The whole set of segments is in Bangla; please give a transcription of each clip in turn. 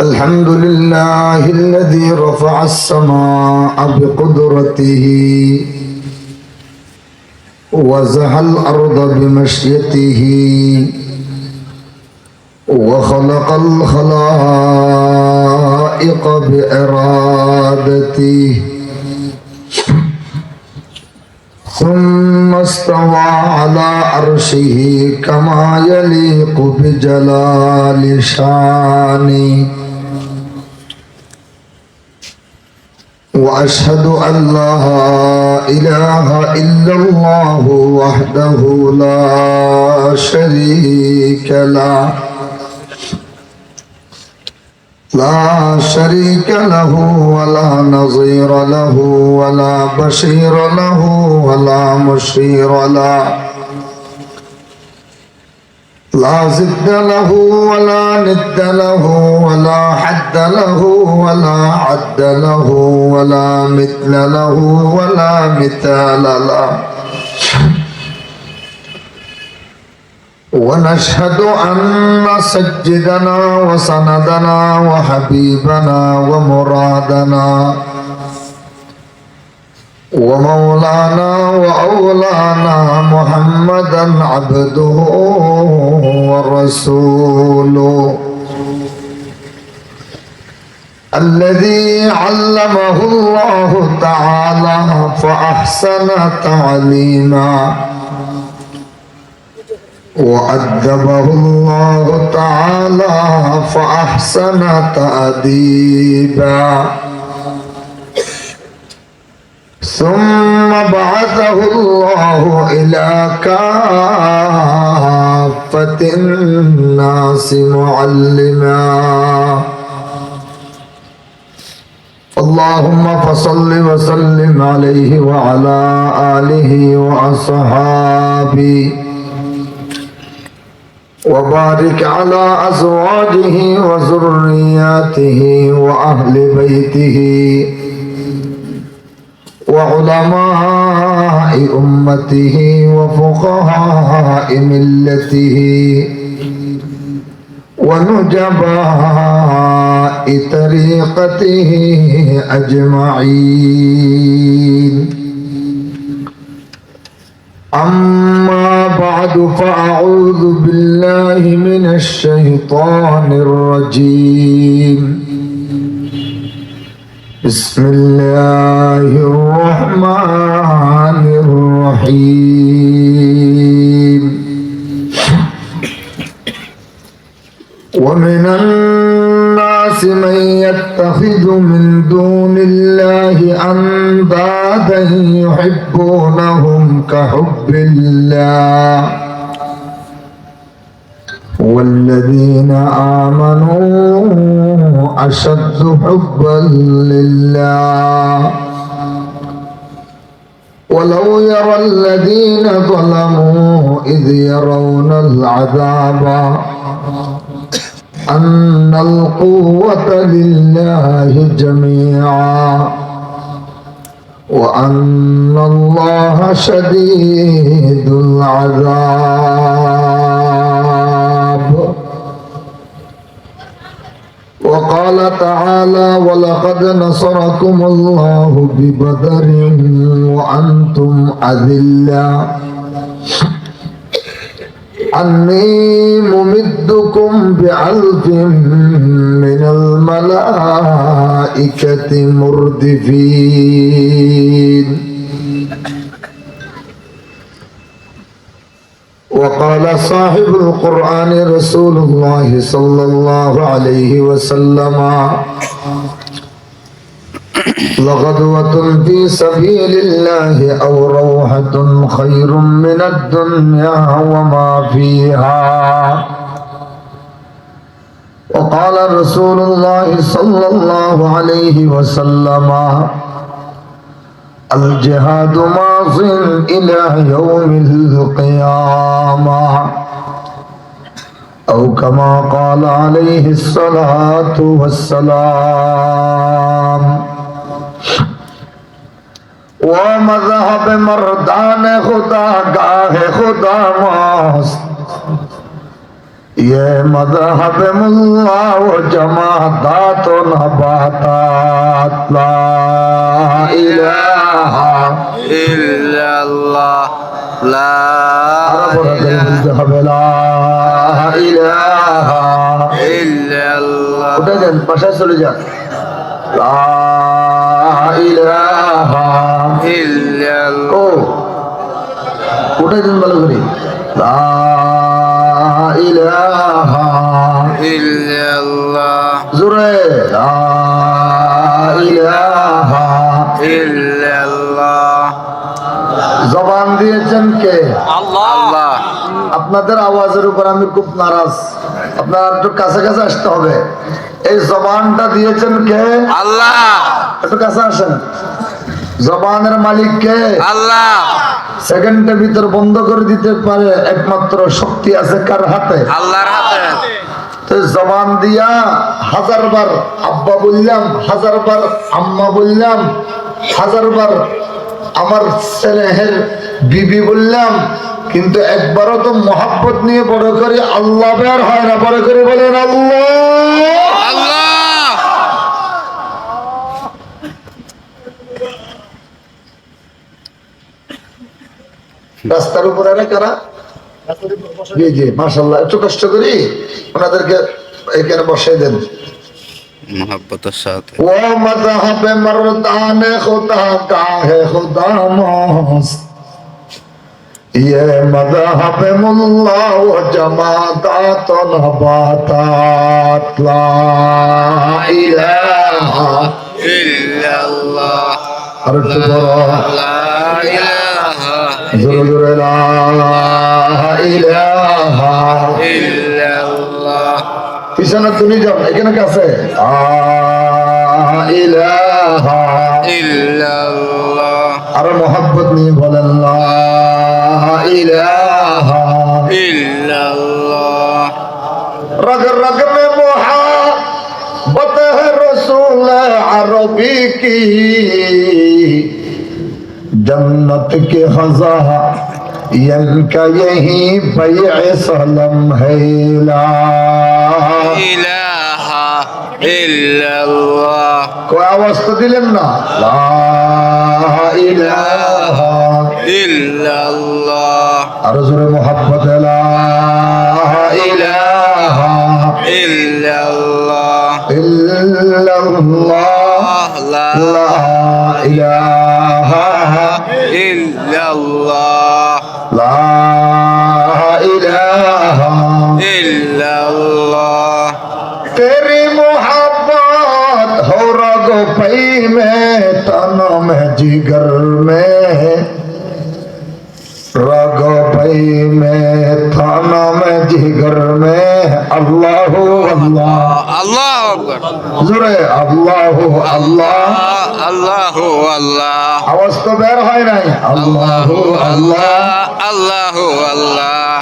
الحمد لله الذي رفع السماء بقدرته وزح الأرض بمشيته وخلق الخلائق بإرادته استوى على عرشه كما يليق بجلال شانه. وأشهد أن لا إله إلا الله وحده لا شريك له. لا شريك له ولا نظير له ولا بشير له ولا مشير له. لا زد له ولا ند له ولا حد له ولا عد له ولا مثل له ولا مثال له. ونشهد أن سجدنا وسندنا وحبيبنا ومرادنا ومولانا وأولانا محمدا عبده ورسوله. الذي علمه الله تعالى فأحسن تعليما. وأدبه الله تعالى فأحسن تأديبا. ثم بعثه الله إلى كافة الناس معلما. اللهم فصل وسلم عليه وعلى آله وأصحابه. وبارك على أزواجه وذرياته وأهل بيته وعلماء أمته وفقهاء ملته ونجباء طريقته أجمعين. أما بعد فأعوذ بالله من الشيطان الرجيم. بسم الله الرحمن الرحيم. ومن الناس من يتخذ من دون الله أندادا يحبونهم كحب الله. والذين آمنوا أشد حبا لله. ولو يرى الذين ظلموا إذ يرون العذاب. أن القوة لله جميعا وأن الله شديد العذاب. وقال تعالى ولقد نصركم الله ببدر وأنتم أذلة. أني ممدكم بألف من الملائكة مردفين. وقال صاحب القرآن رسول الله صلى الله عليه وسلم لغدوة في سبيل الله أو روحة خير من الدنيا وما فيها. وقال رسول الله صلى الله عليه وسلم الجهاد ماض إلى يوم القيامة أو كما قال عليه الصلاة والسلام وہ مذہب مردان خدا گاہ خدا ماست یہ مذہب ملا و جماعتات و نباتات لا الہ الا اللہ لا উঠে যান বাসায় চলে যান ও উঠে যান ভালো করে লা ইলাহা ইল্লাল্লাহ। জোরে। লা ইলাহা ইল্লাল্লাহ। জবান দিয়েছেন কে? আল্লাহ। আপনাদের আওয়াজের উপর আমি খুব নারাজ। আপনার একটু কাছে কাছে আসতে হবে। এই জবানটা দিয়েছেন কে? আল্লাহ। একটু কাছে আসেন। জবানের মালিক কে? আল্লাহ। সেকেন্ডের ভিতর বন্ধ করে দিতে পারে একমাত্র শক্তি আছে কার হাতে? আল্লাহর হাতে। জবান দিয়া হাজার বার আব্বা বললাম হাজার বার আম্মা বললাম হাজার বার আমার স্নেহের বিবি বললাম কিন্তু একবারও তো মহাব্বত নিয়ে বড় করে আল্লাহ বের হয় না বড় করে বলেন আল্লাহ। আল্লাহ। রাস্তার উপরে আনে কারা? জি জি মাসাল্লাহ একটু কষ্ট করি ওনাদেরকে এখানে বসাই দেন। ইয়ে আর জোরে জোরে পিছনে তুলি যান এখানে কাছে আরও মহাব্বত নিয়ে বলেন রগ রগ মে মোহা বত রসুল আরবি কি? जन्नत के खजा इनका यही सलम है ला इलाहा ইল্লাল্লাহ। কয় আওয়াজ তো দিলেন না? লা ইলাহা ইল্লাল্লাহ। আরও জোরে মোহাব্বত লা ইলাহা ইল্লাল্লাহ। ইল্লাল্লাহ। لا إله إلا الله لا إله إلا الله تیری محبت ہو رگ پئی میں تن میں جگر میں رگ پئی میں تھانہ میں جگر میں اللہ اللہ اللہ জোরে আল্লাহ আল্লাহ। আল্লাহু আল্লাহ। আওয়াজ তো বের হয় নাই। আল্লাহ আল্লাহ আল্লাহু। আল্লাহ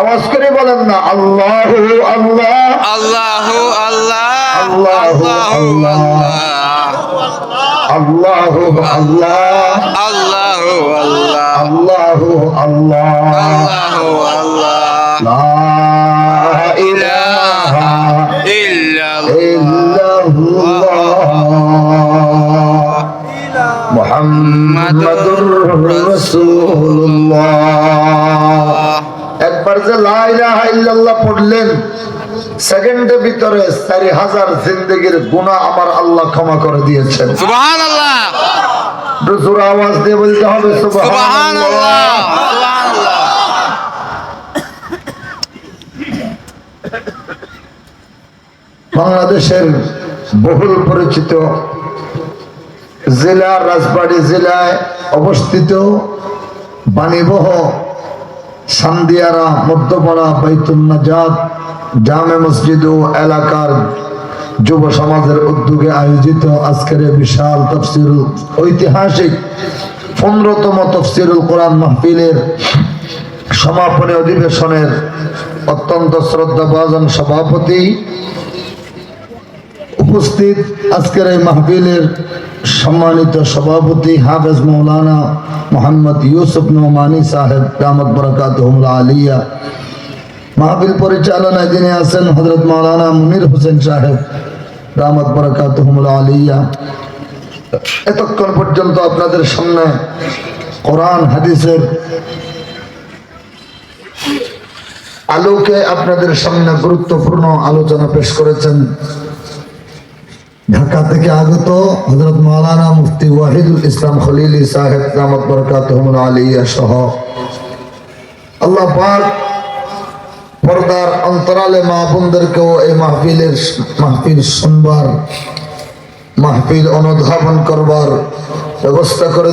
আওয়াজ করে বলেন না আল্লাহ আল্লাহ আল্লাহু আল্লাহ আল্লাহু। আল্লাহ। আল্লাহ আল্লাহ। আল্লাহ পড়লেন সেকেন্ডের ভিতরে চারি হাজার জিন্দগির গুনাহ আমার আল্লাহ ক্ষমা করে দিয়েছেন। আওয়াজ দিয়ে বলতে হবে বাংলাদেশের বহুল পরিচিত জেলা রাজবাড়ী জেলায় অবস্থিত বাণীবহ সান্দিয়ারা, মধ্যপাড়া বাইতুন্নাজাত জামে মসজিদ ও এলাকার যুব সমাজের উদ্যোগে আয়োজিত আজকের বিশাল তফসিল ঐতিহাসিক পনেরোতম তফসিরুল কোরআন মাহফিলের সমাপনী অধিবেশনের অত্যন্ত শ্রদ্ধাভাজন সভাপতি উপস্থিত আজকের এই মাহফিলের সম্মানিত সভাপতি হাফেজ মৌলানা মোহাম্মদ ইউসুফ নোমানি সাহেব দামত বরকাত আলিয়া। মাহফিল পরিচালনায় যিনি আছেন হজরত মৌলানা মুনির হোসেন সাহেব, রামত বরকাতহমুল আলিয়া। এতক্ষণ পর্যন্ত আপনাদের সামনে কোরআন, হাদিসের আলোকে আপনাদের সামনে গুরুত্বপূর্ণ আলোচনা পেশ করেছেন। ঢাকা থেকে আগত হজরত মৌলানা মুফতি ওয়াহিদুল ইসলাম খলিলি সাহেব রামত বরকাতহমুল আলিয়া সহ আল্লাহ পাক পর্দার অন্তরালে মা বোনদেরকেও এই মাহফিলের মাহফিল শুনবার, মাহফিল অনুধাবন করবার ব্যবস্থা করে